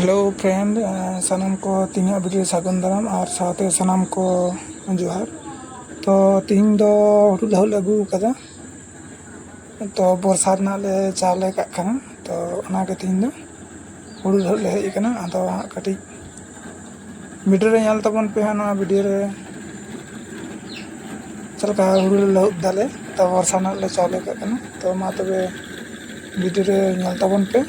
hello ᱯᱷᱨᱮন্ᱰ ᱥᱟᱱᱟᱢ ᱠᱚ ᱛᱤᱦᱤᱧᱟᱜ video ᱥᱟᱹᱜᱩᱱ ᱫᱟᱨᱟᱢ ᱟᱨ ᱥᱟᱶᱛᱮ ᱥᱟᱱᱟᱢ ᱠᱚ ᱡᱚᱦᱟᱨ ᱛᱚ ᱛᱤᱦᱤᱧ ᱫᱚ ᱦᱩᱲᱩ ᱞᱟᱹᱦᱩᱫ ᱞᱮ ᱟᱹᱜᱩ ᱟᱠᱟᱫᱟ ᱛᱚ ᱵᱚᱨᱥᱟ ᱨᱮᱱᱟᱜ ᱞᱮ ᱪᱟᱣᱞᱮ ᱠᱟᱜ ᱠᱟᱱᱟ ᱛᱚ ᱚᱱᱟᱜᱮ ᱛᱤᱦᱤᱧ ᱫᱚ ᱦᱩᱲᱩ ᱞᱟᱹᱦᱩᱫ ᱞᱮ ᱦᱮᱡ ᱟᱠᱟᱱᱟ ᱟᱫᱚ ᱦᱟᱸᱜ ᱠᱟᱹᱴᱤᱡ ᱵᱷᱤᱰᱤᱭᱳ ᱨᱮ ᱧᱮᱞ ᱛᱟᱵᱚᱱ ᱯᱮ ᱦᱟᱸᱜ ᱱᱚᱣᱟ ᱵᱷᱤᱰᱤᱭᱳ ᱨᱮ ᱪᱮᱫ ᱞᱮᱠᱟ ᱦᱩᱲᱩ ᱞᱮ ᱞᱟᱹᱦᱩᱫ ᱫᱟᱞᱮ ᱛᱚ ᱵᱚᱨᱥᱟ ᱨᱮᱱᱟᱜ ᱞᱮ ᱪᱟᱣᱞᱮ ᱠᱟᱜ ᱠᱟᱱᱟ ᱛᱚ ᱢᱟ ᱛᱚᱵᱮ ᱵᱷᱤᱰᱤᱭᱳ ᱨᱮ ᱧᱮᱞ ᱛᱟᱵᱚᱱ ᱯᱮ